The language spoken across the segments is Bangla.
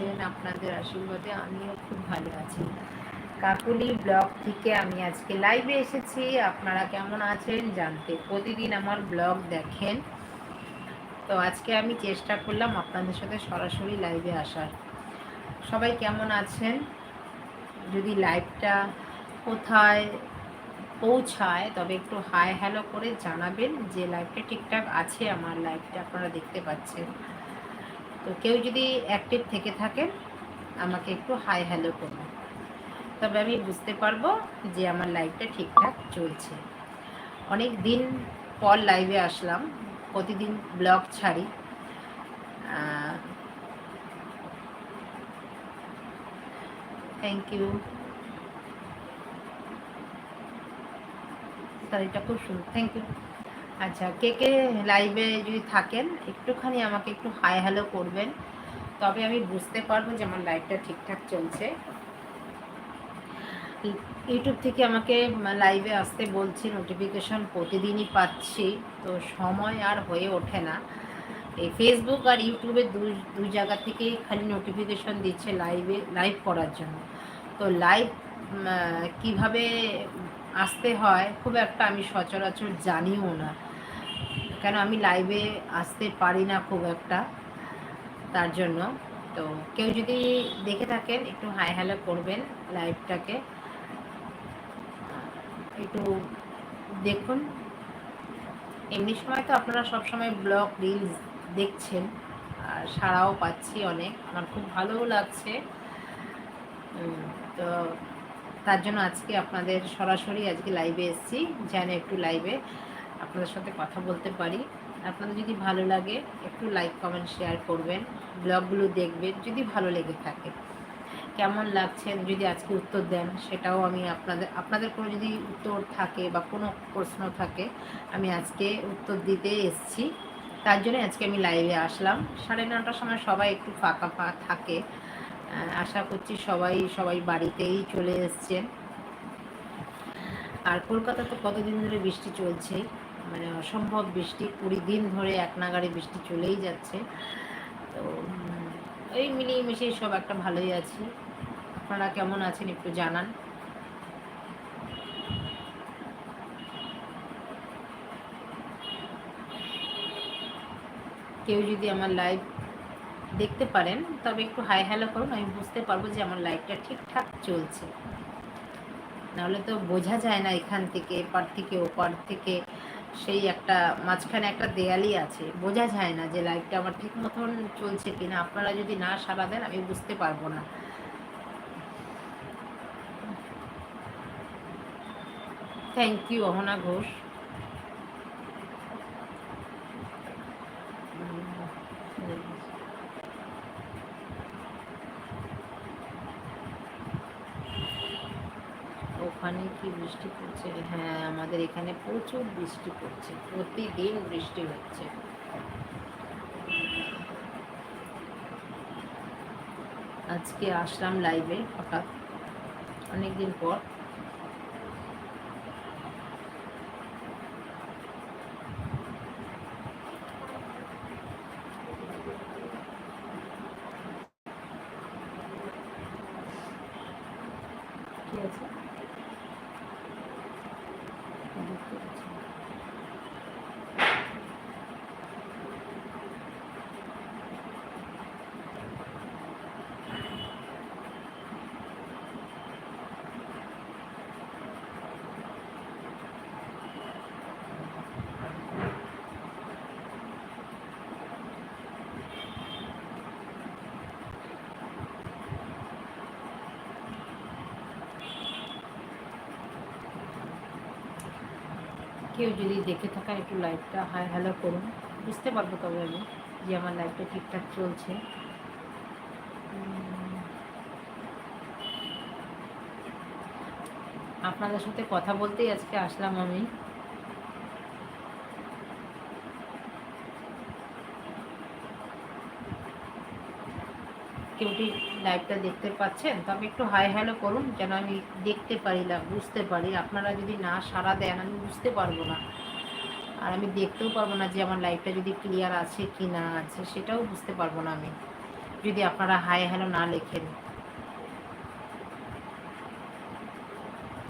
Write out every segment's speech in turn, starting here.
আছেন আপনাদের আশীর্বাদে আমিও খুব ভালো আছি। কাকুলি ব্লগ থেকে আমি আজকে লাইভে এসেছি। আপনারা কেমন আছেন জানতে প্রতিদিন আমার ব্লগ দেখেন। তো আজকে আমি চেষ্টা করলাম আপনাদের সাথে সরাসরি লাইভে আসার। সবাই কেমন আছেন? যদি লাইভটা কোথায় পৌঁছায়, তবে একটু হাই হ্যালো করে জানাবেন যে লাইভটা ঠিকঠাক আছে আমার লাইভটা আপনারা দেখতে পাচ্ছেন। তো কেউ যদি অ্যাক্টিভ থেকে থাকেন, আমাকে একটু হাই হ্যালো করুন। তবে আমি বুঝতে পারব যে আমার লাইভটা ঠিকঠাক চলছে। অনেক দিন পর লাইভে আসলাম, প্রতিদিন ব্লগ ছাড়ি। থ্যাংক ইউ শাড়িটা খুব সুন্দর। থ্যাংক ইউ আচ্ছা কে কে লাইভে যদি থাকেন, একটুখানি আমাকে একটু হাই হ্যালো করবেন। তবে আমি বুঝতে পারব যে আমার লাইভটা ঠিকঠাক চলছে। ইউটিউব থেকে আমাকে লাইভে আসতে বলছি নোটিফিকেশন প্রতিদিনই পাচ্ছি, তো সময় আর হয়ে ওঠে না। এই ফেসবুক আর ইউটিউবে দুই দুই জায়গা থেকেই খালি নোটিফিকেশন দিচ্ছে লাইভে লাইভ করার জন্য। তো লাইভ কীভাবে আসতে হয়, খুব একটা আমি সচরাচর জানিও না। কেন আমি লাইভে আসতে পারি না খুব একটা? তার জন্য। তো কেউ যদি দেখে থাকেন, একটু হাই হ্যালো করবেন লাইভটাকে একটু দেখুন। এমনি সময় তো আপনারা সবসময় ব্লগ রিলস দেখছেন। আর সাড়াও পাচ্ছি অনেক। আমার খুব ভালোও লাগছে। তো তার জন্য আজকে আপনাদের সরাসরি আজকে লাইভে এসেছি। যেন একটু লাইভে আপনাদের সাথে কথা বলতে পারি। আপনাদের যদি ভালো লাগে, একটু লাইক কমেন্ট শেয়ার করবেন। ব্লগগুলো দেখবেন, যদি ভালো লেগে থাকে। কেমন লাগছেন যদি আজকে উত্তর দেন, সেটাও আমি আপনাদের আপনাদের কোনো যদি উত্তর থাকে বা কোনো প্রশ্ন থাকে, আমি আজকে উত্তর দিতে এসছি। তার জন্য আজকে আমি লাইভে আসলাম। সাড়ে নটার সময় সবাই একটু ফাঁকা ফাঁকা থাকে। আশা করছি সবাই সবাই বাড়িতেই চলে এসছেন। আর কলকাতা তো কতদিন ধরে বৃষ্টি চলছে? মানে অসম্ভব বৃষ্টি, কুড়ি দিন ধরে এক নাগারে বৃষ্টি চলেই যাচ্ছে। তো এই মিলিয়ে মিশিয়ে সব একটা ভালোই আছি। আপনারা কেমন আছেন একটু জানান। কেউ যদি আমার লাইভ দেখতে পারেন, তবে একটু হাই হ্যালো করুন, আমি বুঝতে পারব যে আমার লাইফটা ঠিকঠাক চলছে। নাহলে তো বোঝা যায় না এখান থেকে, এপার থেকে, ওপার থেকে। সেই একটা, মাঝখানে একটা দেয়ালই আছে। বোঝা যায় না যে লাইফটা আমার ঠিক মতন চলছে কিনা। আপনারা যদি না সারা দেন, আমি বুঝতে পারব না। Thank you Ahana Ghosh. ওখানে কি বৃষ্টি পড়ছে? হ্যাঁ আমাদের এখানে প্রচুর বৃষ্টি পড়ছে, প্রতিদিন বৃষ্টি হচ্ছে। আজকে আসলাম লাইভে হঠাৎ। অনেকদিন পর ঠিক আছে কেউ যদি দেখে থাকা একটু লাইভটা হাই হ্যালো করুন। বুঝতে পারব তবে আমি যে আমার লাইফটা ঠিকঠাক চলছে। আপনাদের সাথে কথা বলতেই আজকে আসলাম আমি। কেউ কি লাইভটা দেখতে পাচ্ছেন তবে একটু হাই হ্যালো করুন, যেন আমি দেখতে পারি না, বুঝতে পারি। আপনারা যদি না সাড়া দেন, আমি বুঝতে পারব না। আর আমি দেখতেও পারব না যে আমার লাইফটা যদি ক্লিয়ার আছে কি না আছে, সেটাও বুঝতে পারব না আমি। যদি আপনারা হাই হ্যালো না লেখেন।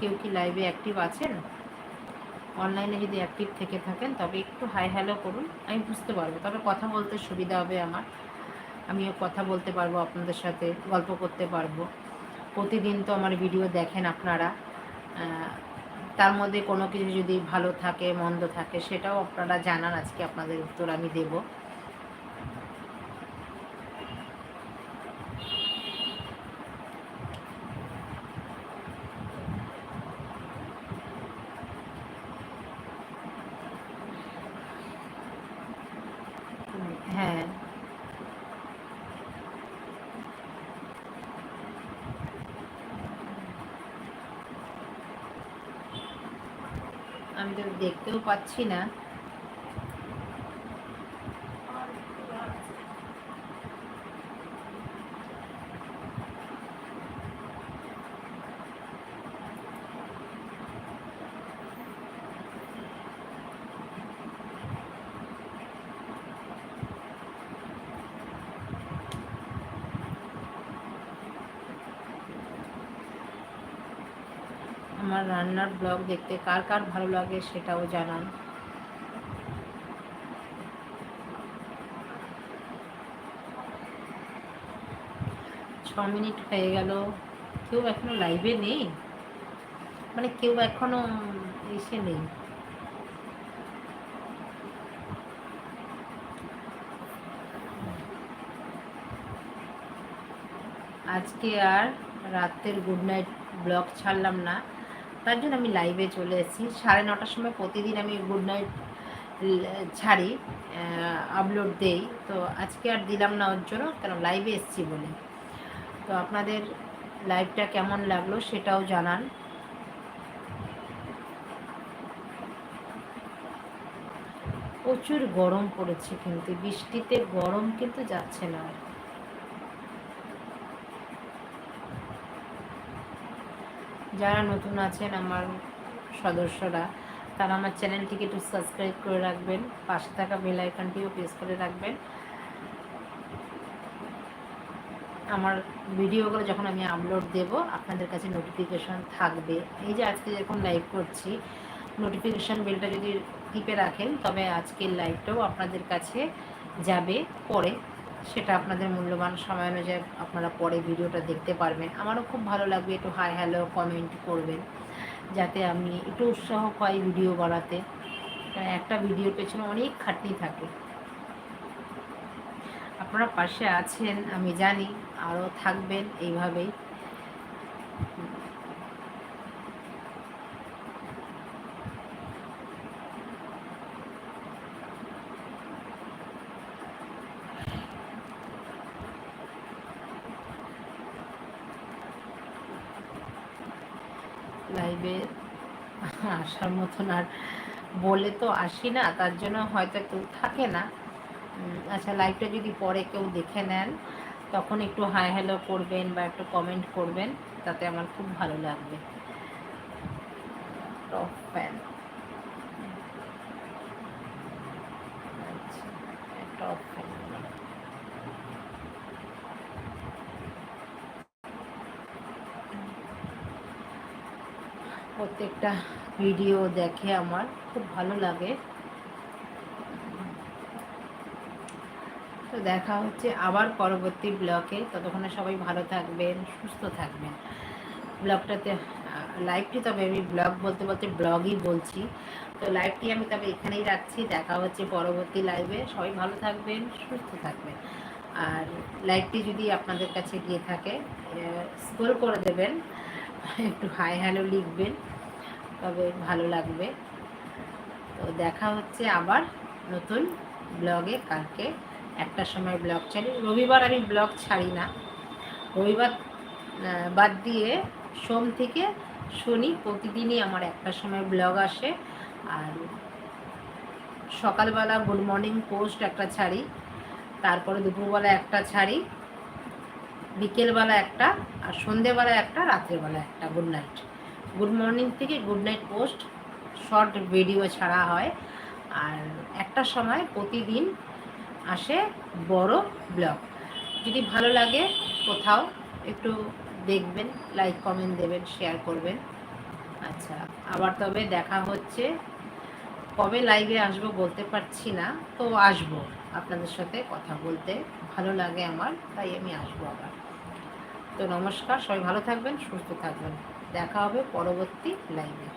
কেউ কি লাইভে অ্যাক্টিভ আছেন? অনলাইনে যদি অ্যাক্টিভ থেকে থাকেন, তবে একটু হাই হ্যালো করুন, আমি বুঝতে পারব। তবে কথা বলতে সুবিধা হবে আমার। আমিও কথা বলতে পারব, আপনাদের সাথে গল্প করতে পারব। প্রতিদিন তো আমার ভিডিও দেখেন আপনারা। তার মধ্যে কোনো কিছু যদি ভালো থাকে, মন্দ থাকে, সেটাও আপনারা জানান আজকে আপনাদের উত্তর আমি দেবো। হ্যাঁ। দেখতেও পাচ্ছি না। আমার রান্নার ব্লগ দেখতে কার কার ভালো লাগে সেটাও জানান। ছ মিনিট হয়ে গেল, কেউ এখনও লাইভে নেই? মানে কেউ এখনও এসে নেই। আজকে আর রাতের গুড নাইট ব্লগ ছাড়লাম না। তার জন্য আমি লাইভে চলে এসেছি। সাড়ে নটার সময় প্রতিদিন আমি গুড নাইট ছাড়ি আপলোড দেই। তো আজকে আর দিলাম না ওর জন্য, কেন লাইভে এসেছি বলে। তো আপনাদের লাইভটা কেমন লাগল সেটাও জানান। প্রচুর গরম পড়েছে কিন্তু, বৃষ্টিতে গরম কিন্তু যাচ্ছে না যারা নতুন আছেন, আমার সদস্যরা, তারা আমার চ্যানেলটিকে একটু সাবস্ক্রাইব করে রাখবেন, পাশে থাকা বেল আইকনটিও প্রেস করে রাখবেন। আমার ভিডিওগুলো যখন আমি আপলোড দেব, আপনাদের কাছে নোটিফিকেশন থাকবে। এই যে আজকে যখন লাইভ করছি নোটিফিকেশান বেলটা যদি টিপে রাখেন, তবে আজকের লাইভটাও আপনাদের কাছে যাবে পরে। সেটা আপনাদের মূল্যবান সময় অনুযায়ী আপনারা পরে ভিডিওটা দেখতে পারবেন। আমারও খুব ভালো লাগবে একটু হাই হ্যালো কমেন্ট করবেন, যাতে আমি একটু উৎসাহ পাই ভিডিও বানাতে। একটা ভিডিওর পেছনে অনেক খাটনি থাকে। আপনারা পাশে আছেন, আমি জানি, আরও থাকবেন এইভাবেই। লাইভে আসার মতন আর বলে তো আসি না, তার জন্য হয়তো কেউ থাকে না। আচ্ছা লাইভটা যদি পরে কেউ দেখে নেন, তখন একটু হাই হ্যালো করবেন বা একটু কমেন্ট করবেন, তাতে আমার খুব ভালো লাগবে। টপ ফ্যান টপ ফ্যান প্রত্যেকটা ভিডিও দেখে আমার খুব ভালো লাগে। তো দেখা হচ্ছে আবার পরবর্তী ব্লকে ততক্ষণে সবাই ভালো থাকবেন, সুস্থ থাকবেন। ব্লগটাতে লাইভটি তবে আমি ব্লগ বলতে বলতে ব্লগই বলছি। তো লাইভটি আমি তবে এখানেই রাখছি। দেখা হচ্ছে পরবর্তী লাইভে সবাই ভালো থাকবেন, সুস্থ থাকবেন। আর লাইভটি যদি আপনাদের কাছে গিয়ে থাকে স্কোর করে দেবেন। একটু হাই হ্যালো লিখবেন। তবে ভালো লাগবে। তো দেখা হচ্ছে আবার নতুন ব্লগে। কালকে একটা সময় ব্লগ ছাড়ি। রবিবার আমি ব্লগ ছাড়ি না। রবিবার বাদ দিয়ে সোম থেকে শনি প্রতিদিনই আমার একটা সময় ব্লগ আসে। আর সকালবেলা গুড মর্নিং পোস্ট একটা ছাড়ি। তারপরে দুপুরবেলা একটা ছাড়ি। বিকেলবেলা একটা আর সন্ধেবেলা একটা, রাত্রেবেলা একটা। Good night. গুড মর্নিং থেকে good night post short video ছাড়া হয়। আর একটা সময় প্রতিদিন আসে বড় ব্লগ যদি ভালো লাগে কোথাও একটু দেখবেন লাইক কমেন্ট দেবেন শেয়ার করবেন। আচ্ছা আবার তবে দেখা হচ্ছে। কবে লাইভে আসব বলতে পারছি না, তো আসব আপনাদের সাথে কথা বলতে। ভালো লাগে আমার, তাই আমি আসব আবার। তো নমস্কার, সবাই ভালো থাকবেন, সুস্থ থাকবেন। দেখা হবে পরবর্তী লাইভে